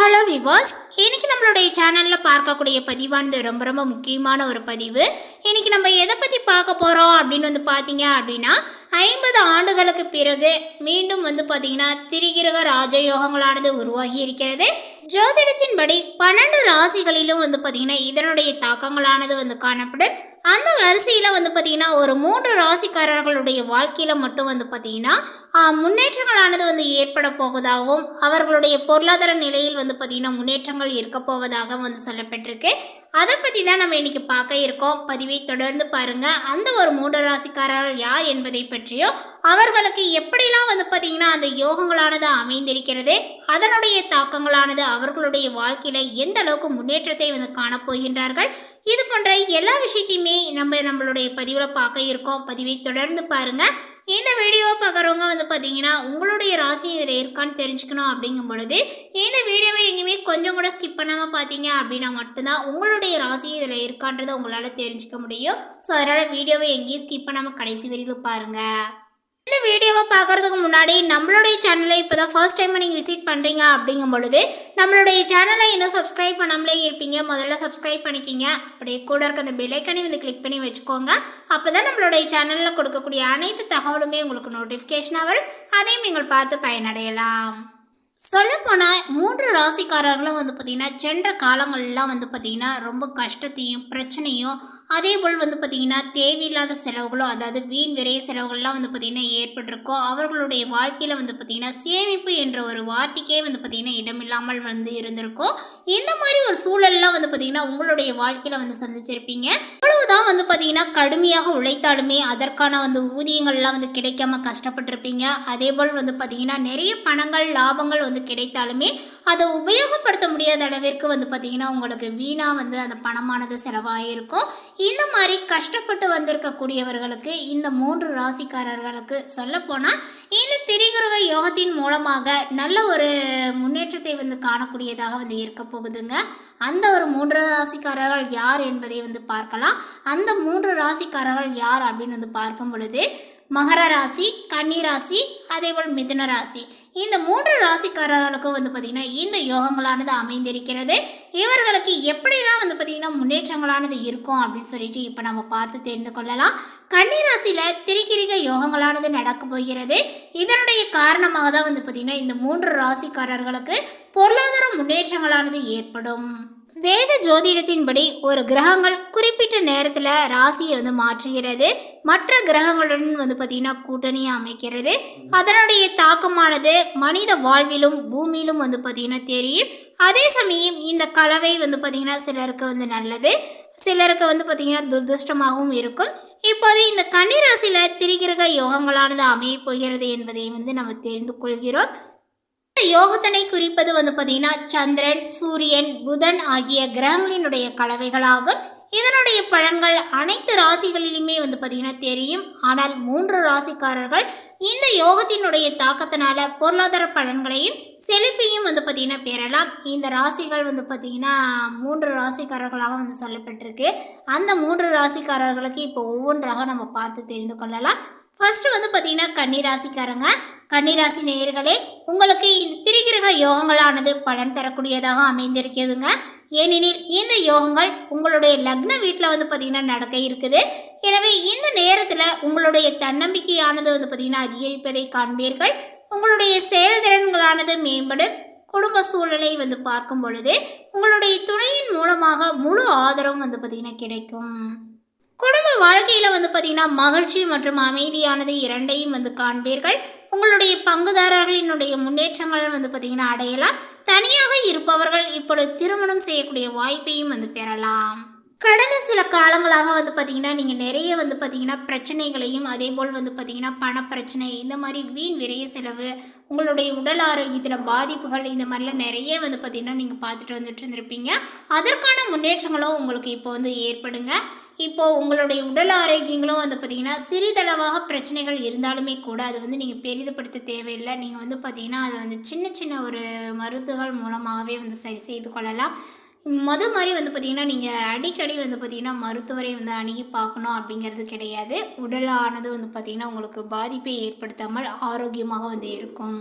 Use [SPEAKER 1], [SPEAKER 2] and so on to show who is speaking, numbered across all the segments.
[SPEAKER 1] Hello விவாஸ் இன்னைக்கு நம்மளுடைய சேனலில் பார்க்கக்கூடிய பதிவானது ரொம்ப ரொம்ப முக்கியமான ஒரு பதிவு. இன்னைக்கு நம்ம எதை பற்றி பார்க்க போகிறோம் அப்படின்னு வந்து பார்த்தீங்க அப்படின்னா ஐம்பது ஆண்டுகளுக்கு பிறகு மீண்டும் வந்து பார்த்தீங்கன்னா திரிகிரக ராஜயோகங்களானது உருவாகி இருக்கிறது. ஜோதிடத்தின்படி பன்னெண்டு ராசிகளிலும் வந்து பார்த்தீங்கன்னா இதனுடைய தாக்கங்களானது வந்து காணப்படும். அந்த வரிசையில் வந்து பார்த்தீங்கன்னா ஒரு மூன்று ராசிக்காரர்களுடைய வாழ்க்கையில் மட்டும் வந்து பார்த்தீங்கன்னா முன்னேற்றங்களானது வந்து ஏற்பட போவதாகவும் அவர்களுடைய பொருளாதார நிலையில் வந்து பார்த்திங்கன்னா முன்னேற்றங்கள் இருக்கப்போவதாகவும் வந்து சொல்லப்பட்டிருக்கு. அதை பற்றி தான் நம்ம இன்னைக்கு பார்க்க இருக்கோம். பதிவை தொடர்ந்து பாருங்கள் அந்த ஒரு மூட ராசிக்காரர்கள் யார் என்பதை பற்றியும் அவர்களுக்கு எப்படிலாம் வந்து பார்த்திங்கன்னா அந்த யோகங்களானது அமைந்திருக்கிறது அதனுடைய தாக்கங்களானது அவர்களுடைய வாழ்க்கையில் எந்த அளவுக்கு முன்னேற்றத்தை வந்து காணப்போகின்றார்கள் இது போன்ற எல்லா விஷயத்தையுமே நம்ம நம்மளுடைய பதிவில் பார்க்க இருக்கோம். பதிவை தொடர்ந்து பாருங்கள் இந்த வீடியோவை பார்க்குறவங்க வந்து பார்த்தீங்கன்னா உங்களுடைய ராசி இதில் இருக்கான்னு தெரிஞ்சுக்கணும் அப்படிங்கும் பொழுது இந்த வீடியோவை எங்கேயுமே கொஞ்சம் கூட ஸ்கிப் பண்ணாமல் பார்த்தீங்க அப்படின்னா மட்டும்தான் உங்களுடைய ராசி இதில் இருக்கான்றதை உங்களால் தெரிஞ்சுக்க முடியும். ஸோ அதனால் வீடியோவை எங்கேயும் ஸ்கிப் பண்ணாமல் கடைசி வரையிலும் பாருங்கள் இந்த வீடியோவை பார்க்குறதுக்கு முன்னாடி நம்மளுடைய சேனலை இப்போ தான் ஃபர்ஸ்ட் டைம் நீங்கள் விசிட் பண்ணுறீங்க அப்படிங்கும் பொழுது நம்மளுடைய சேனலை இன்னும் சப்ஸ்கிரைப் பண்ணாமலே இருப்பீங்க. முதல்ல சப்ஸ்கிரைப் பண்ணிக்கிங்க. அப்படியே கூட இருக்க அந்த பெல்லைக்கனி வந்து கிளிக் பண்ணி வச்சுக்கோங்க. அப்போ தான் நம்மளுடைய சேனலில் கொடுக்கக்கூடிய அனைத்து தகவலுமே உங்களுக்கு நோட்டிஃபிகேஷனாக வரும். அதையும் நீங்கள் பார்த்து பயனடையலாம். சொல்லப்போனால் மூன்று ராசிக்காரர்களும் வந்து பார்த்திங்கன்னா சென்ற காலங்கள்லாம் வந்து பார்த்திங்கன்னா ரொம்ப கஷ்டத்தையும் பிரச்சனையும் அதே போல் வந்து பார்த்திங்கன்னா தேவையில்லாத செலவுகளும் அதாவது வீண் விரைய செலவுகள்லாம் வந்து பார்த்திங்கன்னா ஏற்பட்டிருக்கும் அவர்களுடைய வாழ்க்கையில் வந்து பார்த்திங்கன்னா சேமிப்பு என்ற ஒரு வார்த்தைக்கே வந்து பார்த்திங்கன்னா இடமில்லாமல் வந்து இருந்திருக்கும் இந்த மாதிரி ஒரு சூழல்லாம் வந்து பார்த்திங்கன்னா உங்களுடைய வாழ்க்கையில் வந்து சந்திச்சிருப்பீங்க. அவ்வளவுதான் வந்து பார்த்திங்கன்னா கடுமையாக உழைத்தாலுமே அதற்கான வந்து ஊதியங்கள்லாம் வந்து கிடைக்காம கஷ்டப்பட்டிருப்பீங்க. அதே போல் வந்து பார்த்திங்கன்னா நிறைய பணங்கள் லாபங்கள் வந்து கிடைத்தாலுமே அதை உபயோகப்படுத்த முடியாத அளவிற்கு வந்து பார்த்திங்கன்னா உங்களுக்கு வீணாக வந்து அந்த பணமானது செலவாகிருக்கும் இந்த மாதிரி கஷ்டப்பட்டு வந்திருக்கக்கூடியவர்களுக்கு இந்த மூன்று ராசிக்காரர்களுக்கு சொல்லப்போனால் இந்த திரிகிரக யோகத்தின் மூலமாக நல்ல ஒரு முன்னேற்றத்தை வந்து காணக்கூடியதாக வந்து இருக்க போகுதுங்க. அந்த ஒரு மூன்று ராசிக்காரர்கள் யார் என்பதை வந்து பார்க்கலாம். அந்த மூன்று ராசிக்காரர்கள் யார் அப்படின்னு வந்து பார்க்கும் பொழுது மகர ராசி கன்னி ராசி அதேபோல் மிதுன ராசி. இந்த மூன்று ராசிக்காரர்களுக்கும் வந்து பார்த்திங்கன்னா இந்த யோகங்களானது அமைந்திருக்கிறது. இவர்களுக்கு எப்படிலாம் வந்து பார்த்திங்கன்னா முன்னேற்றங்களானது இருக்கும் அப்படின்னு சொல்லிட்டு இப்போ நம்ம பார்த்து தெரிந்து கொள்ளலாம். கன்னிராசியில் திரிகிரிக யோகங்களானது நடக்க போகிறது. இதனுடைய காரணமாக தான் வந்து பார்த்திங்கன்னா இந்த மூன்று ராசிக்காரர்களுக்கு பொருளாதார முன்னேற்றங்களானது ஏற்படும். வேத ஜோதிடத்தின்படி ஒரு கிரகங்கள் குறிப்பிட்ட நேரத்தில் ராசியை வந்து மாற்றுகிறது. மற்ற கிரகங்களுடன் வந்து பார்த்திங்கன்னா கூட்டணியை அமைக்கிறது. அதனுடைய தாக்கமானது மனித வாழ்விலும் பூமியிலும் வந்து பார்த்திங்கன்னா தெரியும். அதே சமயம் இந்த கலவை வந்து பார்த்திங்கன்னா சிலருக்கு வந்து நல்லது. சிலருக்கு வந்து பார்த்திங்கன்னா துர்திருஷ்டமாகவும் இருக்கும். இப்போது இந்த கன்னிராசியில் திரிகிரக யோகங்களானது அமைய போகிறது என்பதை வந்து நம்ம தெரிந்து கொள்கிறோம். இந்த யோகத்தினை குறிப்பது வந்து பார்த்தீங்கன்னா சந்திரன் சூரியன் புதன் ஆகிய கிரகங்களினுடைய கலவைகளாகும். இதனுடைய பலன்கள் அனைத்து ராசிகளிலுமே வந்து பார்த்தீங்கன்னா தெரியும். ஆனால் மூன்று ராசிக்காரர்கள் இந்த யோகத்தினுடைய தாக்கத்தினால பொருளாதார பலன்களையும் செழிப்பையும் வந்து பார்த்தீங்கன்னா பெறலாம். இந்த ராசிகள் வந்து பார்த்தீங்கன்னா மூன்று ராசிக்காரர்களாக வந்து சொல்லப்பட்டிருக்கு. அந்த மூன்று ராசிக்காரர்களுக்கு இப்போ ஒவ்வொன்றாக நம்ம பார்த்து தெரிந்து கொள்ளலாம். ஃபஸ்ட்டு வந்து பார்த்தீங்கன்னா கன்னிராசிக்காரங்க. கன்னிராசி நேயர்களே உங்களுக்கு இந்த திரிகிரக யோகங்களானது பலன் தரக்கூடியதாக அமைந்திருக்குதுங்க ஏனெனில் இந்த யோகங்கள் உங்களுடைய லக்ன வீட்டில் வந்து பார்த்திங்கன்னா நடக்க இருக்குது. எனவே இந்த நேரத்தில் உங்களுடைய தன்னம்பிக்கையானது வந்து பார்த்திங்கன்னா அதிகரிப்பதை காண்பீர்கள். உங்களுடைய செயல்திறன்களானது மேம்படும். குடும்ப சூழலை வந்து பார்க்கும் பொழுது உங்களுடைய துணையின் மூலமாக முழு ஆதரவும் வந்து பார்த்திங்கன்னா கிடைக்கும். குடும்ப வாழ்க்கையில் வந்து பார்த்தீங்கன்னா மகிழ்ச்சி மற்றும் அமைதியானது இரண்டையும் வந்து காண்பீர்கள். உங்களுடைய பங்குதாரர்களினுடைய முன்னேற்றங்கள் வந்து பார்த்தீங்கன்னா அடையலாம். தனியாக இருப்பவர்கள் இப்பொழுது திருமணம் செய்யக்கூடிய வாய்ப்பையும் வந்து பெறலாம். கடந்த சில காலங்களாக வந்து பார்த்திங்கன்னா நீங்கள் நிறைய வந்து பார்த்தீங்கன்னா பிரச்சனைகளையும் அதே போல் வந்து பார்த்தீங்கன்னா பணப்பிரச்சனை இந்த மாதிரி வீண் விரைய செலவு உங்களுடைய உடல் ஆரோக்கியத்தில் பாதிப்புகள் இந்த மாதிரிலாம் நிறைய வந்து பார்த்தீங்கன்னா நீங்கள் பார்த்துட்டு வந்துட்டு இருந்திருப்பீங்க. அதற்கான முன்னேற்றங்களும் உங்களுக்கு இப்போ வந்து ஏற்படுங்க. இப்போது உங்களுடைய உடல் ஆரோக்கியங்களும் வந்து பார்த்திங்கன்னா சிறிதளவாக பிரச்சனைகள் இருந்தாலுமே கூட அது வந்து நீங்கள் பெரிதுபடுத்த தேவையில்லை. நீங்கள் வந்து பார்த்திங்கன்னா அதை வந்து சின்ன சின்ன ஒரு மருந்துகள் மூலமாகவே வந்து சரி செய்து கொள்ளலாம். மொத மாதிரி வந்து பார்த்திங்கன்னா நீங்கள் அடிக்கடி வந்து பார்த்திங்கன்னா மருத்துவரை வந்து அணுகி பார்க்கணும் அப்படிங்கிறது கிடையாது. உடலானது வந்து பார்த்திங்கன்னா உங்களுக்கு பாதிப்பை ஏற்படுத்தாமல் ஆரோக்கியமாக வந்து இருக்கும்.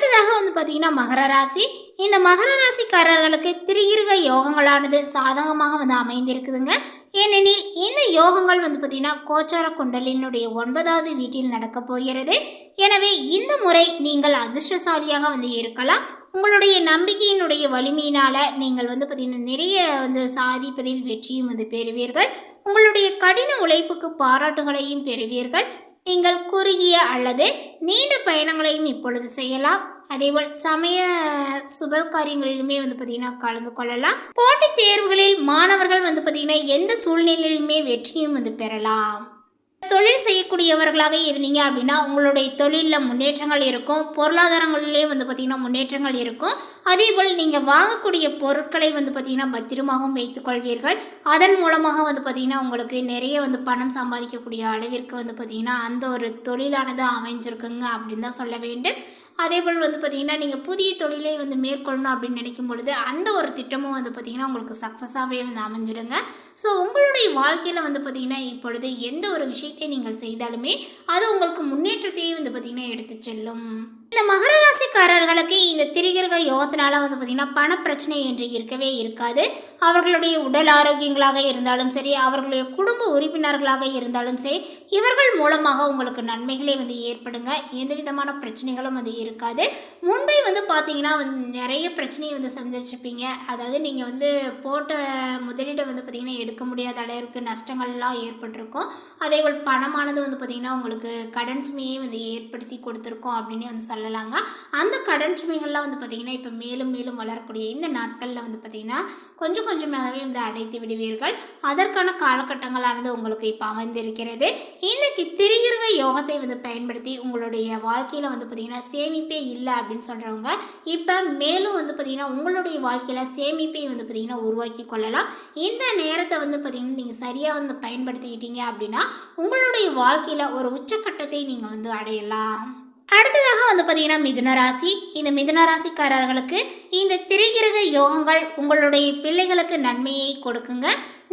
[SPEAKER 1] அடுத்ததாக வந்து பார்த்தீங்கன்னா மகர ராசி. இந்த மகர ராசிக்காரர்களுக்கு திரிகிருக யோகங்களானது சாதகமாக வந்து அமைந்திருக்குதுங்க. ஏனெனில் இந்த யோகங்கள் வந்து பார்த்தீங்கன்னா கோச்சார குண்டலினுடைய ஒன்பதாவது வீட்டில் நடக்க போகிறது. எனவே இந்த முறை நீங்கள் அதிர்ஷ்டசாலியாக வந்து இருக்கலாம். உங்களுடைய நம்பிக்கையினுடைய வலிமையினால் நீங்கள் வந்து பார்த்தீங்கன்னா நிறைய வந்து சாதிப்பதில் வெற்றியும் வந்து பெறுவீர்கள். உங்களுடைய கடின உழைப்புக்கு பாராட்டுகளையும் பெறுவீர்கள். நீங்கள் குறுகிய அல்லது நீண்ட பயணங்களையும் இப்பொழுது செய்யலாம். அதேபோல் சமய சுப காரியங்களிலுமே வந்து பார்த்தீங்கன்னா கலந்து கொள்ளலாம். போட்டித் தேர்வுகளில் மாணவர்கள் வந்து பார்த்தீங்கன்னா எந்த சூழ்நிலையிலுமே வெற்றியும் வந்து பெறலாம். தொழில் செய்யக்கூடியவர்களாக இருந்தீங்க அப்படின்னா உங்களுடைய தொழிலில் முன்னேற்றங்கள் இருக்கும். பொருளாதாரங்களிலே வந்து பார்த்திங்கன்னா முன்னேற்றங்கள் இருக்கும். அதே போல் நீங்கள் வாங்கக்கூடிய பொருட்களை வந்து பார்த்திங்கன்னா பத்திரமாகவும் வைத்துக்கொள்வீர்கள் அதன் மூலமாக வந்து பார்த்திங்கன்னா உங்களுக்கு நிறைய வந்து பணம் சம்பாதிக்கக்கூடிய அளவிற்கு வந்து பார்த்திங்கன்னா அந்த ஒரு தொழிலானது அமைஞ்சிருக்குங்க அப்படின்னு தான் சொல்ல வேண்டும். அதே போல் வந்து பார்த்திங்கன்னா நீங்கள் புதிய தொழிலை வந்து மேற்கொள்ளணும் அப்படின்னு நினைக்கும் பொழுது அந்த ஒரு திட்டமும் வந்து பார்த்திங்கன்னா உங்களுக்கு சக்ஸஸாகவே வந்து அமைஞ்சிடுங்க. ஸோ உங்களுடைய வாழ்க்கையில் வந்து பார்த்திங்கன்னா இப்பொழுது எந்த ஒரு விஷயத்தை நீங்கள் செய்தாலுமே அது உங்களுக்கு முன்னேற்றத்தையே வந்து பார்த்திங்கன்னா எடுத்து செல்லும். இந்த மகர ராசிக்காரர்களுக்கு இந்த திரிகிரக யோகத்தினால வந்து பார்த்திங்கன்னா பண பிரச்சனை என்று இருக்கவே இருக்காது. அவர்களுடைய உடல் ஆரோக்கியங்களாக இருந்தாலும் சரி அவர்களுடைய குடும்ப உறுப்பினர்களாக இருந்தாலும் சரி இவர்கள் மூலமாக உங்களுக்கு நன்மைகளே வந்து ஏற்படுங்க. எந்த விதமான பிரச்சனைகளும் வந்து இருக்காது. முன்பே வந்து பார்த்தீங்கன்னா வந்து நிறைய பிரச்சனையை வந்து சந்திச்சிருப்பீங்க. அதாவது நீங்கள் வந்து போட்ட முதலீடு வந்து பார்த்திங்கன்னா எடுக்க முடியாத அளவிற்கு நஷ்டங்கள்லாம் ஏற்பட்டிருக்கும். அதே போல் பணமானது வந்து பார்த்திங்கன்னா உங்களுக்கு கடன் சுமையை வந்து ஏற்படுத்தி கொடுத்துருக்கோம் அப்படின்னு வந்து சொல்லலாங்க. அந்த கடன் சுமைகள்லாம் வந்து பார்த்திங்கன்னா இப்போ மேலும் மேலும் வளரக்கூடிய இந்த நாட்களில் வந்து பார்த்திங்கன்னா கொஞ்சம் கொஞ்சமாகவே வந்து அடைத்து விடுவீர்கள். அதற்கான காலகட்டங்களானது உங்களுக்கு இப்போ அமைந்திருக்கிறது. இந்த திரிகிருக யோகத்தை வந்து பயன்படுத்தி உங்களுடைய வாழ்க்கையில் வந்து பார்த்திங்கன்னா சேமிப்பே இல்லை அப்படின்னு சொல்கிறவங்க இப்போ மேலும் வந்து பார்த்திங்கன்னா உங்களுடைய வாழ்க்கையில் சேமிப்பை வந்து பார்த்திங்கன்னா உருவாக்கி கொள்ளலாம். இந்த நேரத்தை வந்து பார்த்திங்கன்னா நீங்கள் சரியாக வந்து பயன்படுத்திக்கிட்டீங்க அப்படின்னா உங்களுடைய வாழ்க்கையில் ஒரு உச்சக்கட்டத்தை நீங்கள் வந்து அடையலாம். அடுத்ததாக வந்து பார்த்தீங்கன்னா மிதுன ராசி. இந்த மிதுன ராசிக்காரர்களுக்கு இந்த திரிகிரக யோகங்கள் உங்களுடைய பிள்ளைகளுக்கு நன்மையை கொடுக்குங்க.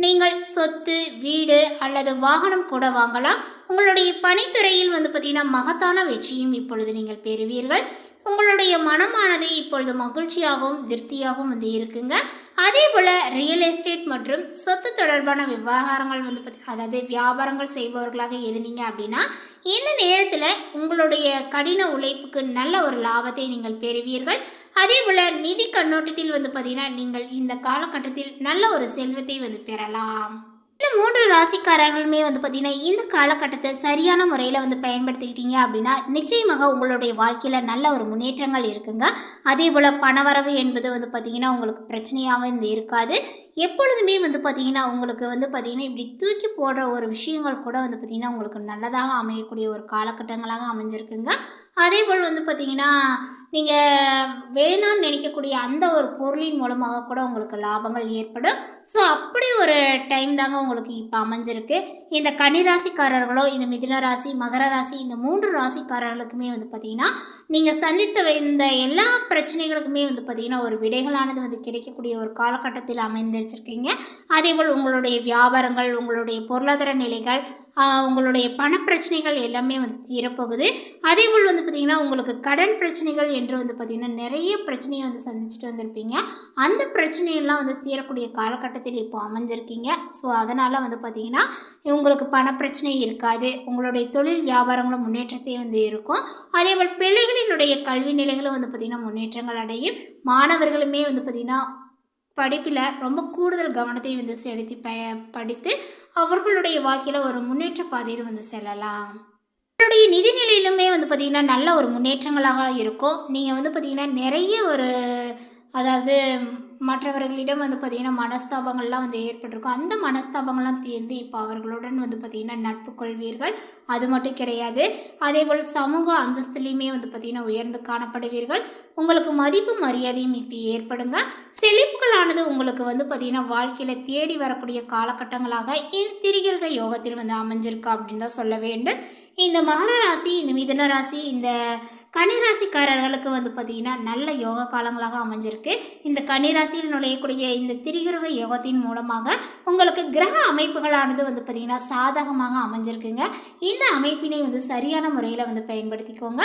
[SPEAKER 1] நீங்கள் சொத்து வீடு அல்லது வாகனம் கூட வாங்கலாம். உங்களுடைய பணித்துறையில் வந்து பார்த்தீங்கன்னா மகத்தான வெற்றியும் இப்பொழுது நீங்கள் பெறுவீர்கள். உங்களுடைய மனமானது இப்பொழுது மகிழ்ச்சியாகவும் திருப்தியாகவும் வந்து இருக்குங்க. அதே போல் ரியல் எஸ்டேட் மற்றும் சொத்து தொடர்பான விவகாரங்கள் வந்து பத்தி அதாவது வியாபாரங்கள் செய்பவர்களாக இருந்தீங்க அப்படின்னா இந்த நேரத்தில் உங்களுடைய கடின உழைப்புக்கு நல்ல ஒரு லாபத்தை நீங்கள் பெறுவீர்கள். அதே போல் நிதி கண்ணோட்டத்தில் வந்து பார்த்தீங்கன்னா நீங்கள் இந்த காலகட்டத்தில் நல்ல ஒரு செல்வத்தை வந்து பெறலாம். இந்த மூன்று ராசிக்காரர்களுமே வந்து பார்த்தீங்கன்னா இந்த காலகட்டத்தை சரியான முறையில் வந்து பயன்படுத்திக்கிட்டீங்க அப்படின்னா நிச்சயமாக உங்களுடைய வாழ்க்கையில் நல்ல ஒரு முன்னேற்றங்கள் இருக்குங்க. அதே போல் பணவரவு என்பது வந்து பார்த்திங்கன்னா உங்களுக்கு பிரச்சனையாகவும் வந்து இருக்காது. எப்பொழுதுமே வந்து பார்த்திங்கன்னா உங்களுக்கு வந்து பார்த்திங்கன்னா இப்படி தூக்கி போடுற ஒரு விஷயங்கள் கூட வந்து பார்த்திங்கன்னா உங்களுக்கு நல்லதாக அமையக்கூடிய ஒரு காலகட்டங்களாக அமைஞ்சிருக்குங்க. அதே போல் வந்து பார்த்திங்கன்னா நீங்கள் வேணான்னு நினைக்கக்கூடிய அந்த ஒரு பொருளின் மூலமாக கூட உங்களுக்கு லாபங்கள் ஏற்படும். ஸோ அப்படி ஒரு டைம் தாங்க உங்களுக்கு இப்போ அமைஞ்சிருக்கு. இந்த கன்னி ராசிக்காரர்களோ இந்த மிதுன ராசி மகர ராசி இந்த மூன்று ராசிக்காரர்களுக்குமே வந்து பார்த்திங்கன்னா நீங்கள் சந்தித்த இந்த எல்லா பிரச்சனைகளுக்குமே வந்து பார்த்திங்கன்னா ஒரு விடைகளானது வந்து கிடைக்கக்கூடிய ஒரு காலகட்டத்தில் அமைந்திருச்சிருக்கீங்க அதேபோல் உங்களுடைய வியாபாரங்கள் உங்களுடைய பொருளாதார நிலைகள் உங்களுடைய பணப்பிரச்சனைகள் எல்லாமே வந்து தீரப்போகுது. அதேபோல் வந்து பார்த்திங்கன்னா உங்களுக்கு கடன் பிரச்சனைகள் என்று வந்து பார்த்திங்கன்னா நிறைய பிரச்சனையை வந்து சந்திச்சுட்டு வந்திருப்பீங்க. அந்த பிரச்சனையெல்லாம் வந்து தீரக்கூடிய காலகட்டத்தில் இப்போ அமைஞ்சிருக்கீங்க. ஸோ அதனால் வந்து பார்த்திங்கன்னா உங்களுக்கு பணப்பிரச்சனை இருக்காது. உங்களுடைய தொழில் வியாபாரங்களும் முன்னேற்றத்தையும் வந்து இருக்கும். அதேபோல் பிள்ளைகளினுடைய கல்வி நிலைகளும் வந்து பார்த்திங்கன்னா முன்னேற்றங்கள் அடையும். மாணவர்களுமே வந்து பார்த்திங்கன்னா படிப்பில் ரொம்ப கூடுதல் கவனத்தை வந்து செலுத்தி ப படித்து அவர்களுடைய வாழ்க்கையில் ஒரு முன்னேற்ற பாதையில் வந்து செல்லலாம். அவருடைய நிதிநிலையிலுமே வந்து பார்த்திங்கன்னா நல்ல ஒரு முன்னேற்றங்களாக இருக்கும். நீங்கள் வந்து பார்த்திங்கன்னா நிறைய ஒரு அதாவது மற்றவர்களிடம் வந்து பார்த்திங்கன்னா மனஸ்தாபங்கள்லாம் வந்து ஏற்பட்டிருக்கும். அந்த மனஸ்தாபங்கள்லாம் தீர்ந்து இப்போ அவர்களுடன் வந்து பார்த்திங்கன்னா நட்பு கொள்வீர்கள். அது மட்டும் கிடையாது. அதேபோல் சமூக அந்தஸ்துலேயுமே வந்து பார்த்திங்கன்னா உயர்ந்து காணப்படுவீர்கள். உங்களுக்கு மதிப்பு மரியாதையும் இப்போ ஏற்படுங்க. செழிப்புகளானது உங்களுக்கு வந்து பார்த்திங்கன்னா வாழ்க்கையில் தேடி வரக்கூடிய காலகட்டங்களாக இது திரிகிரக யோகத்தில் வந்து அமைஞ்சிருக்கு அப்படின்னு தான் சொல்ல வேண்டும். இந்த மகர ராசி இந்த மிதுன ராசி இந்த கன்னிராசிக்காரர்களுக்கு வந்து பார்த்திங்கன்னா நல்ல யோக காலங்களாக அமைஞ்சிருக்கு. இந்த கன்னிராசியில் நுழையக்கூடிய இந்த திரிகிரக யோகத்தின் மூலமாக உங்களுக்கு கிரக அமைப்புகளானது வந்து பார்த்திங்கன்னா சாதகமாக அமைஞ்சிருக்குங்க. இந்த அமைப்பினை வந்து சரியான முறையில் வந்து பயன்படுத்திக்கோங்க.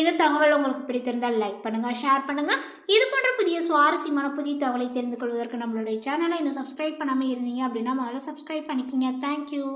[SPEAKER 1] இந்த தகவல் உங்களுக்கு பிடித்திருந்தால் லைக் பண்ணுங்கள் ஷேர் பண்ணுங்கள் இது போன்ற புதிய சுவாரஸ்யமான புதிய தகவலை தெரிந்து கொள்வதற்கு நம்மளுடைய சேனலை இன்னும் சப்ஸ்கிரைப் பண்ணாமல் இருந்தீங்க அப்படின்னா முதல்ல சப்ஸ்கிரைப் பண்ணிக்கிங்க. தேங்க்யூ